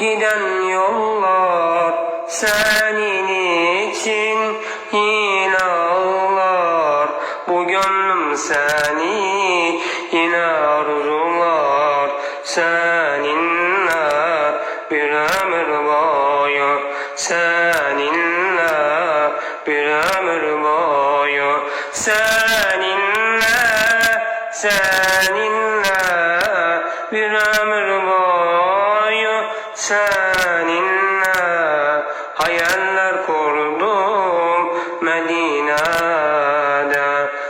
giden yollar senin için yine ağlar. Bu gönlüm seni yine arzular. Seninle bir ömür boyu seninle bir ömür boyu. Seninle seninle bir ömür boyu seninle hayaller kurdum Medine'de.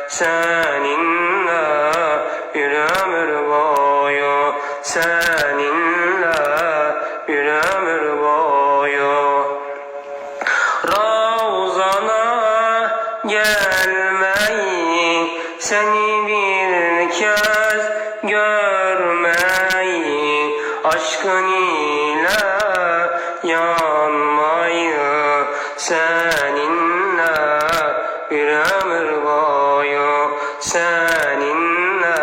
Seninle bir ömür boyu seninle bir ömür boyu. Ravzana gelmeyi seni yanmayı seninle bir ömür boyu seninle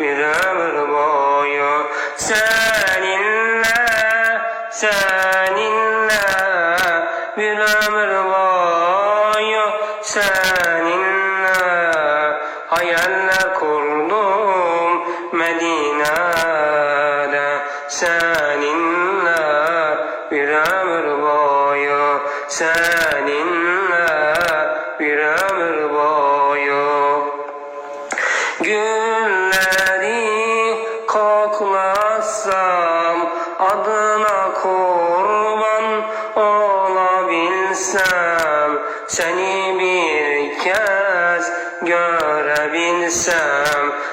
bir ömür boyu seninle seninle bir ömür boyu seninle hayaller kurdum Medine'de. Seninle seninle bir ömür boyu. Gülleri koklasam adına kurban olabilsem seni bir kez görebilsem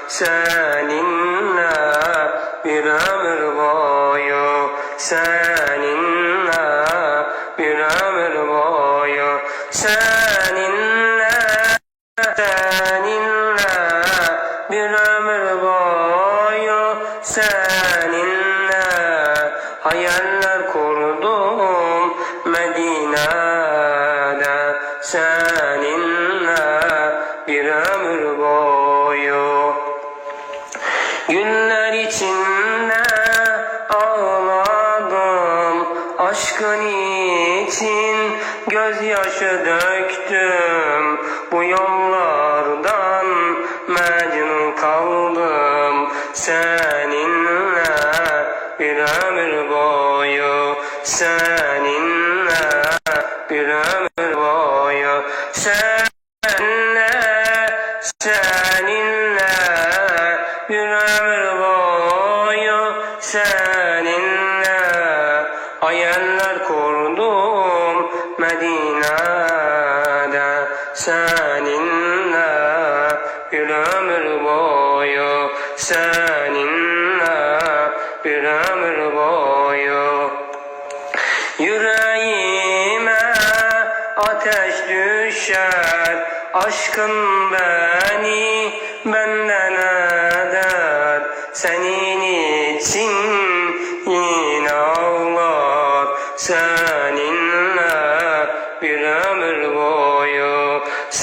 seninle bir ömür boyu. Seninle seninle seninle bir ömür boyu seninle hayaller kurdum Medine'de seninle gözyaşı döktüm. Bu yollardan mecnun kaldım. Seninle bir ömür boyu Seninle bir ömür boyu. Seninle, seninle bir ömür boyu seninle. Hayaller kurdum seninle bir ömür boyu seninle bir ömür boyu. Yüreğime ateş düşer Aşkın beni benden eder Senin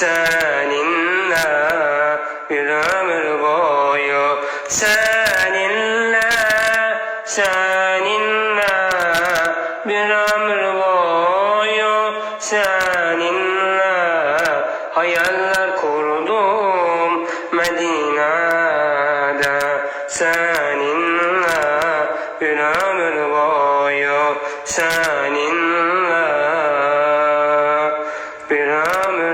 seninle bir ömür boyu. Seninle seninle bir ömür boyu. Seninle hayaller kurdum Medine'de. Seninle bir ömür boyu. Seninle bir ömür